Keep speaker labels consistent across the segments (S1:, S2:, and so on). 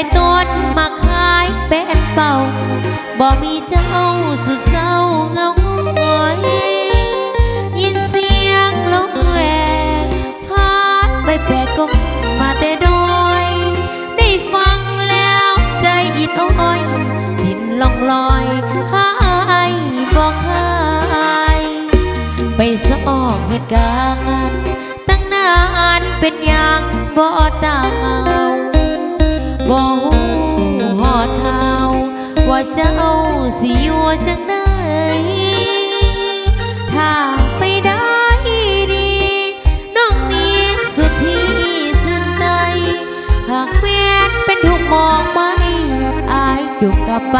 S1: ได้ต้นมาขายเป็นเป่าบ่มีเจ้าสุดเศร้าเหงาหงอยยินเสียงลมแหวกพาดไปแปลกก็มาแต่ดอย ได้ฟังแล้วใจอิดโอยจินลองลอยหายบอกหายไปสอบเหตุการณ์ตั้งนานเป็นอย่างบ่ตาม บ่ฮู้หอดเท้าว่าเจ้าสิอยู่จังไดถ้าไปได้ดีน้องนี้สุดที่สิ้นใจ หากแม้นเป็นทุกมองไม่อายอยู่กับไป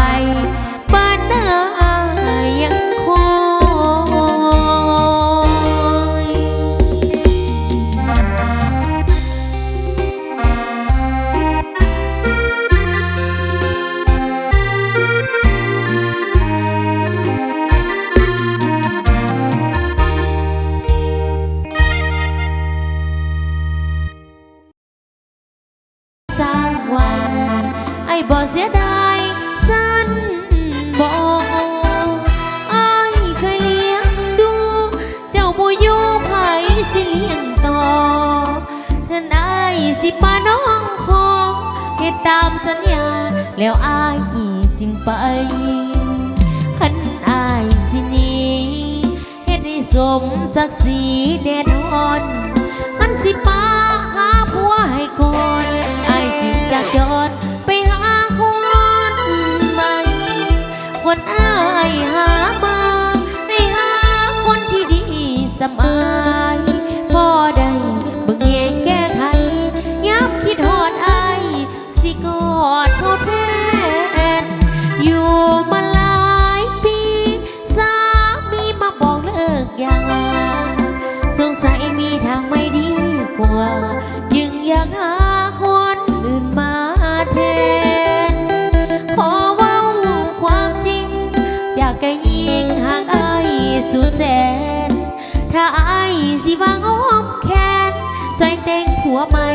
S1: สัญญา แล้วอ้ายจึงไปคันอายสิหนี้เฮ็ดให้สมศักดิ์ศรีแน่นอนคันสิป้าหาผัวให้ก่อนไอ้ายจึงจะย้อนไปหาคนใหม่คนอายหามาให้หาคนที่ดีสมา สุดแสน ถ้าอายสิวางอ้อมแขนใส่แต่งผัวใหม่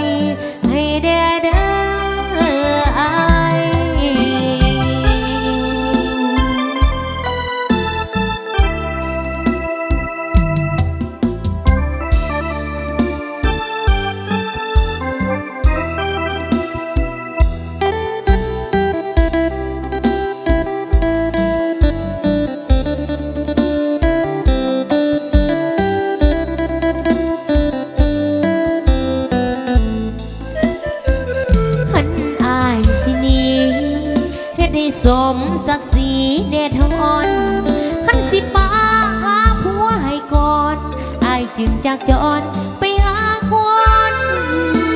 S1: ให้เด้อเด้อ สมศักดิ์ศรีแน่ทอนคันสิป้าหาผัวให้ก่อนอายจึงจากจรไปหาคน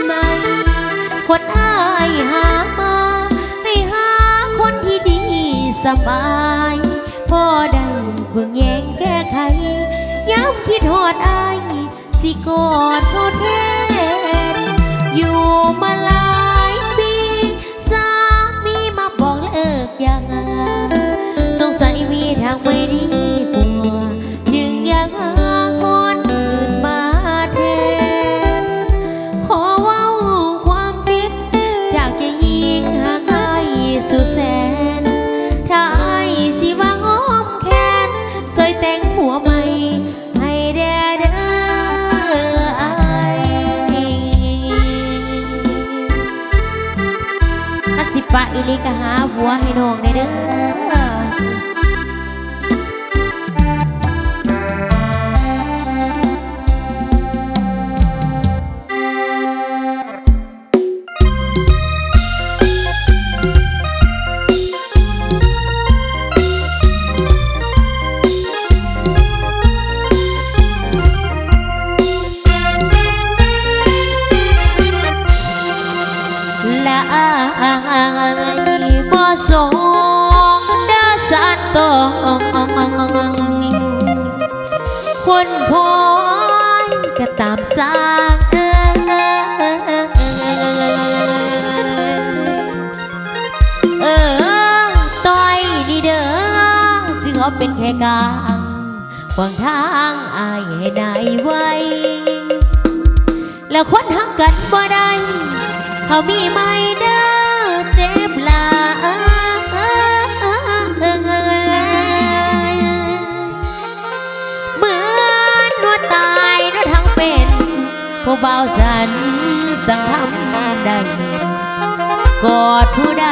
S1: ใหม่คนอายหามาให้หาคนที่ดีสบายพอได้เบิ่งแยงแก้ไขย้ำคิดหอดอายสิกอดเขาแท วให้น้องได้เด้อ ตามสร้างเออต้อยนี่เด้อซึ่งเขาเป็นแค่กลางขวางทางอายให้นายไว้ แล้วคนหักกันบ่ได้เขามีไม่ได้ ผู้เบาสันสังทำได้ กอดผู้ใด